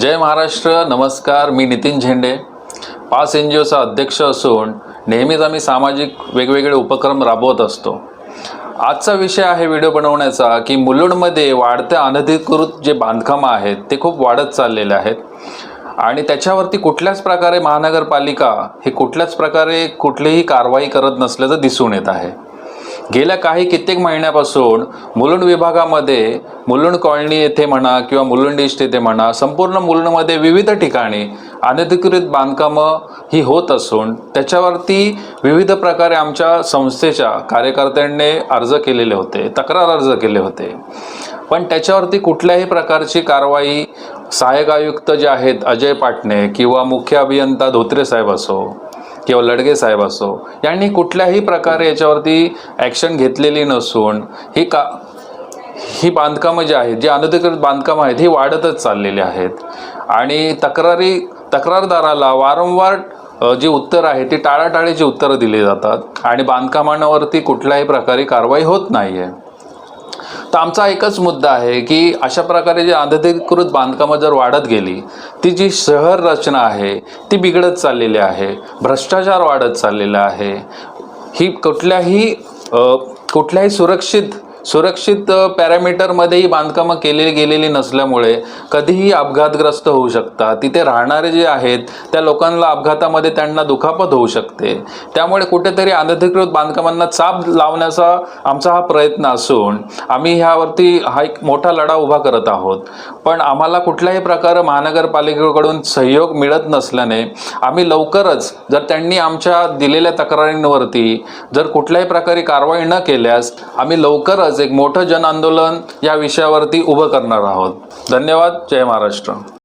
जय महाराष्ट्र नमस्कार मी नितीन झेंडे. पाच एन जी ओचा अध्यक्ष असून नेहमीच आम्ही सामाजिक वेगवेगळे उपक्रम राबवत असतो. आजचा विषय आहे व्हिडिओ बनवण्याचा की मुलुंडमध्ये वाढत्या अनधिकृत जे बांधकामं आहेत ते खूप वाढत चाललेले आहेत. आणि त्याच्यावरती कुठल्याच प्रकारे महानगरपालिका हे कुठल्याच प्रकारे कुठलीही कारवाई करत नसल्याचं दिसून येत आहे. गेल्या काही कित्येक महिन्यापासून मुलुंड विभागामध्ये मुलुंड कॉलनी येथे म्हणा किंवा मुलुंड इस्ट येथे म्हणा संपूर्ण मुलुंडमध्ये विविध ठिकाणी अनधिकृत बांधकामं ही होत असून त्याच्यावरती विविध प्रकारे आमच्या संस्थेच्या कार्यकर्त्यांनी अर्ज केलेले होते तक्रार अर्ज केले होते. पण त्याच्यावरती कुठल्याही प्रकारची कारवाई सहाय्यक आयुक्त जे आहेत अजय पाटणे किंवा मुख्य अभियंता धोत्रे साहेब असो किंवा लडगे साहेब असो यांनी कुठल्याही प्रकारे याच्यावरती ॲक्शन घेतलेली नसून ही का ही बांधकामं जी आहेत जी अनधिकृत बांधकामं आहेत ही वाढतच चाललेली आहेत. आणि तक्रारी तक्रारदाराला वारंवार जी उत्तरं आहेत ती टाळाटाळीची उत्तरं दिली जातात आणि बांधकामांवरती कुठल्याही प्रकारे कारवाई होत नाही आहे तर आमचा एकच मुद्दा आहे की अशा प्रकारे जी अनधिकृत बांधकामं जर वाढत गेली ती जी शहर रचना आहे ती बिघडत चाललेली आहे भ्रष्टाचार वाढत चाललेला आहे ही कुठल्याही कुठल्याही सुरक्षित सुरक्षित पॅरामीटरमध्येही बांधकामं केलेली गेलेली नसल्यामुळे कधीही अपघातग्रस्त होऊ शकतात. तिथे राहणारे जे आहेत त्या लोकांना अपघातामध्ये त्यांना दुखापत होऊ शकते. त्यामुळे कुठेतरी अनधिकृत बांधकामांना चाप लावण्याचा आमचा हा प्रयत्न असून आम्ही ह्यावरती हा एक मोठा लढा उभा करत आहोत. पण आम्हाला कुठल्याही प्रकारे महानगरपालिकेकडून सहयोग मिळत नसल्याने आम्ही लवकरच जर त्यांनी आमच्या दिलेल्या तक्रारींवरती जर कुठल्याही प्रकारे कारवाई न केल्यास आम्ही लवकरच एक मोठं जन आंदोलन या विषयावरती उभं करणार आहोत. धन्यवाद. जय महाराष्ट्र.